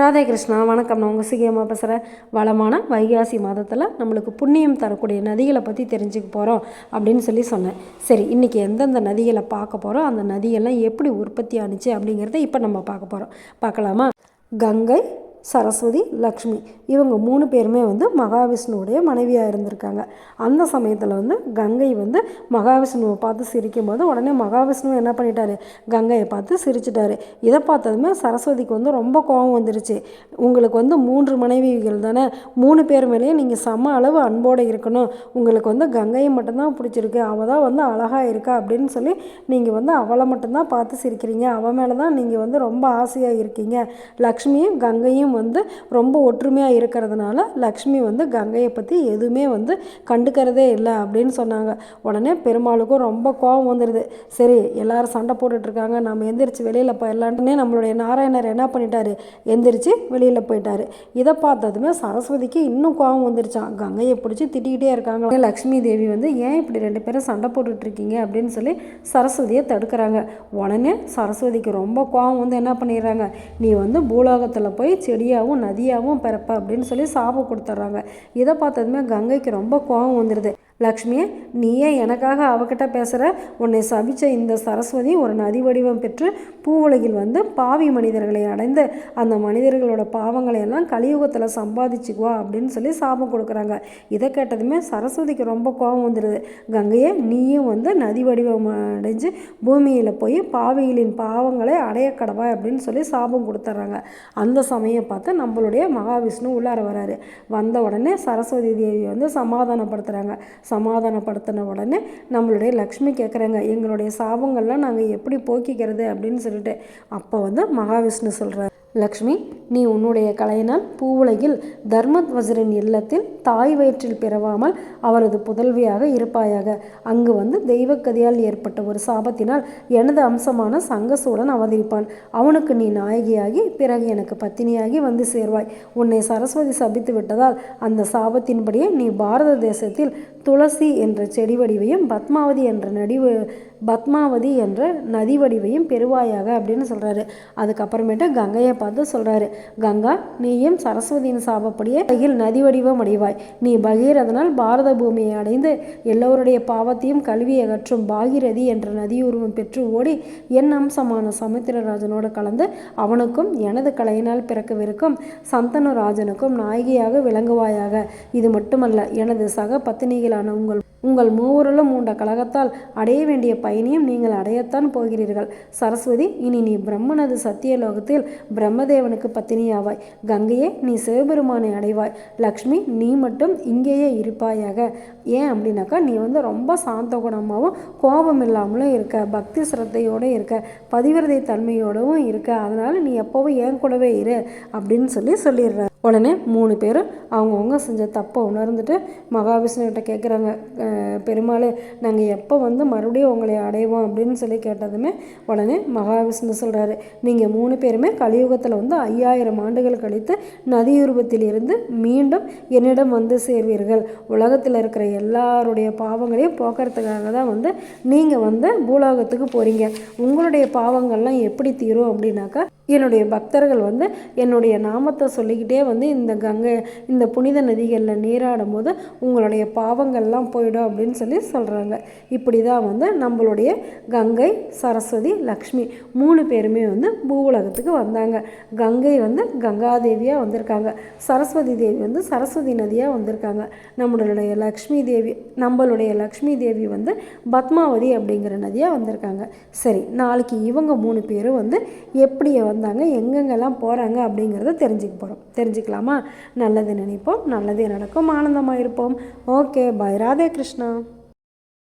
ராதே கிருஷ்ணா வணக்கம். நான் உங்கள் சிகியமாக பேசுகிறேன் வளமான வைகாசி மாதத்தில் நம்மளுக்கு புண்ணியம் தரக்கூடிய நதிகளை பற்றி தெரிஞ்சுக்க போகிறோம் அப்படின்னு சொல்லி சொன்னேன். சரி இன்றைக்கி எந்தெந்த நதிகளை பார்க்க போகிறோம் அந்த நதியெல்லாம் எப்படி உற்பத்தி ஆணுச்சு அப்படிங்கிறத இப்போ நம்ம பார்க்க போகிறோம் பார்க்கலாமா? கங்கை சரஸ்வதி லக்ஷ்மி இவங்க மூணு பேருமே வந்து மகாவிஷ்ணுவுடைய மனைவியாக இருந்திருக்காங்க. அந்த சமயத்தில் வந்து கங்கை வந்து மகாவிஷ்ணுவை பார்த்து சிரிக்கும் போது உடனே மகாவிஷ்ணு என்ன பண்ணிட்டாரு? கங்கையை பார்த்து சிரிச்சிட்டாரு. இதை பார்த்ததுமே சரஸ்வதிக்கு வந்து ரொம்ப கோபம் வந்துருச்சு. உங்களுக்கு வந்து மூன்று மனைவிகள் தானே? மூணு பேர் மேலேயும் நீங்கள் சம அளவு அன்போடு இருக்கணும். உங்களுக்கு வந்து கங்கையை மட்டும்தான் பிடிச்சிருக்கு. அவள் தான் வந்து அழகாக இருக்கா அப்படின்னு சொல்லி நீங்கள் வந்து அவளை மட்டும்தான் பார்த்து சிரிக்கிறீங்க. அவள் மேலே தான் நீங்கள் வந்து ரொம்ப ஆசையாக இருக்கீங்க. லக்ஷ்மியும் கங்கையும் வந்து ரொம்ப ஒற்றுமையாக இருக்கிறதுனால லக்ஷ்மி வந்து கங்கையை பற்றி எதுவுமே வந்து கண்டுக்கிறதே இல்லை அப்படின்னு சொன்னாங்க. உடனே பெருமாளுக்கும் ரொம்ப கோபம் வந்துடுது சரி எல்லாரும் சண்டை போட்டுட்ருக்காங்க நம்ம எந்திரிச்சு வெளியில் போயிடலான்ட்டுனே நம்மளுடைய நாராயணர் என்ன பண்ணிட்டாரு? எந்திரிச்சு வெளியில் போயிட்டாரு. இதை பார்த்ததுமே சரஸ்வதிக்கு இன்னும் கோபம் வந்துருச்சான் கங்கையை பிடிச்சி திட்டிக்கிட்டே இருக்காங்க. லக்ஷ்மி தேவி வந்து ஏன் இப்படி ரெண்டு பேரும் சண்டை போட்டுட்ருக்கீங்க அப்படின்னு சொல்லி சரஸ்வதியை தடுக்கிறாங்க. உடனே சரஸ்வதிக்கு ரொம்ப கோபம் வந்து என்ன பண்ணிடுறாங்க? நீ வந்து பூலோகத்தில் போய் செடியாகவும் நதியாகவும் பிறப்ப அப்படின்னு சொல்லி சாபம் கொடுத்துட்றாங்க இதை பார்த்ததுமே கங்கைக்கு ரொம்ப கோபம் வந்துடுது லக்ஷ்மியே நீயே எனக்காக அவகிட்ட பேசுகிற உன்னை சபிச்ச இந்த சரஸ்வதி ஒரு நதி வடிவம் பெற்று பூவுலகில் வந்து பாவி மனிதர்களை அடைந்து அந்த மனிதர்களோட பாவங்களை எல்லாம் கலியுகத்தில் சம்பாதிச்சுக்குவா அப்படின்னு சொல்லி சாபம் கொடுக்குறாங்க. இதை கேட்டதுமே சரஸ்வதிக்கு ரொம்ப கோபம் வந்துடுது. கங்கையே நீயும் வந்து நதி வடிவம் அடைஞ்சு பூமியில் போய் பாவிகளின் பாவங்களை அடைய கடவா அப்படின்னு சொல்லி சாபம் கொடுத்துட்றாங்க அந்த சமயம் பார்த்து நம்மளுடைய மகாவிஷ்ணு உள்ளார வராரு. வந்த உடனே சரஸ்வதி தேவி வந்து சமாதானப்படுத்துகிறாங்க சமாதானப்படுத்தின உடனே நம்மளுடைய லக்ஷ்மி கேட்குறாங்க எங்களுடைய சாபங்கள்லாம் நாங்கள் எப்படி போக்கிக்கிறது அப்படின்னு சொல்லிட்டு. அப்போ வந்து மகாவிஷ்ணு சொல்கிறார் லக்ஷ்மி நீ உன்னுடைய கலையினால் பூவுலகில் தர்மத்வஜரின் இல்லத்தில் தாய் வயிற்றில் பிறவாமல் அவரது புதல்வியாக இருப்பாயாக. அங்கு வந்து தெய்வக்கதியால் ஏற்பட்ட ஒரு சாபத்தினால் எனது அம்சமான சங்கசூடன் அவதரிப்பான். அவனுக்கு நீ நாயகியாகி பிறகு எனக்கு பத்தினியாகி வந்து சேர்வாய். உன்னை சரஸ்வதி சபித்து விட்டதால் அந்த சாபத்தின்படியே நீ பாரத தேசத்தில் துளசி என்ற செடி வடிவையும் பத்மாவதி என்ற நடிவு பத்மாவதி என்ற நதி வடிவையும் பெறுவாயாக அப்படின்னு சொல்கிறாரு அதுக்கப்புறமேட்டு கங்கையை பார்த்து சொல்கிறாரு கங்கா நீயும் சரஸ்வதியின் சாபப்படியே அருகில் நதி வடிவம் அடைவாய்? நீ பகீரதனால் பாரத பூமியை அடைந்து எல்லோருடைய பாவத்தையும் கல்வி அகற்றும் பாகிரதி என்ற நதியுருவம் பெற்று ஓடி என் அம்சமான சமுத்திரராஜனோடு கலந்து அவனுக்கும் எனது கலையினால் பிறக்கவிருக்கும் சந்தனுராஜனுக்கும் நாயகியாக விளங்குவாயாக. இது மட்டுமல்ல எனது சக பத்தினிகளான உங்கள் உங்கள் மூவருளும் மூண்ட கழகத்தால் அடைய வேண்டிய பயனையும் நீங்கள் அடையத்தான் போகிறீர்கள். சரஸ்வதி இனி நீ பிரம்மனது சத்தியலோகத்தில் பிரம்மதேவனுக்கு பத்தினியாவாய். கங்கையே நீ சிவபெருமானை அடைவாய். லக்ஷ்மி நீ மட்டும் இங்கேயே இருப்பாயாக. ஏன் அப்படின்னாக்கா நீ வந்து ரொம்ப சாந்த குணமாகவும் கோபம் இல்லாமலும் இருக்க பக்தி சிரத்தையோடு இருக்க பதிவிரதை தன்மையோடவும் இருக்க. அதனால் நீ எப்போவும் ஏன் கூடவே இரு அப்படின்னு சொல்லி சொல்லிடுற உடனே மூணு பேரும் அவங்கவுங்க செஞ்ச தப்பை உணர்ந்துட்டு மகாவிஷ்ணுகிட்ட கேட்குறாங்க பெருமாள் நாங்கள் எப்போ வந்து மறுபடியும் உங்களை அடைவோம்? அப்படின்னு சொல்லி கேட்டதுமே உடனே மகாவிஷ்ணு சொல்கிறாரு நீங்கள் மூணு பேருமே கலியுகத்தில் வந்து ஐயாயிரம் ஆண்டுகள் கழித்து நதியுருவத்தில் இருந்து மீண்டும் என்னிடம் வந்து சேர்வீர்கள். உலகத்தில் இருக்கிற எல்லாருடைய பாவங்களையும் போக்குறதுக்காக தான் வந்து நீங்கள் வந்து பூலோகத்துக்கு போகிறீங்க உங்களுடைய பாவங்கள்லாம் எப்படி தீரும்? அப்படின்னாக்கா என்னுடைய பக்தர்கள் வந்து என்னுடைய நாமத்தை சொல்லிக்கிட்டே வந்து இந்த கங்கை இந்த புனித நதிகளில் நீராடும் போது உங்களுடைய பாவங்கள்லாம் போயிடும் அப்படின்னு சொல்லி சொல்கிறாங்க இப்படி தான் வந்து நம்மளுடைய கங்கை சரஸ்வதி லக்ஷ்மி மூணு பேருமே வந்து பூவுலகத்துக்கு வந்தாங்க. கங்கை வந்து கங்காதேவியாக வந்திருக்காங்க. சரஸ்வதி தேவி வந்து சரஸ்வதி நதியாக வந்திருக்காங்க. நம்மளுடைய லக்ஷ்மி தேவி நம்மளுடைய லக்ஷ்மி தேவி வந்து பத்மாவதி அப்படிங்கிற நதியாக வந்திருக்காங்க. சரி நாளைக்கு இவங்க மூணு பேரும் வந்து எப்படி இருந்தாங்க. எங்கெங்கெல்லாம் போகிறாங்க அப்படிங்கிறத தெரிஞ்சுக்க போகிறோம் தெரிஞ்சுக்கலாமா? நல்லது நினைப்போம். நல்லதே நடக்கும். ஆனந்தமாக இருப்போம் ஓகே. பை. ராதே கிருஷ்ணா.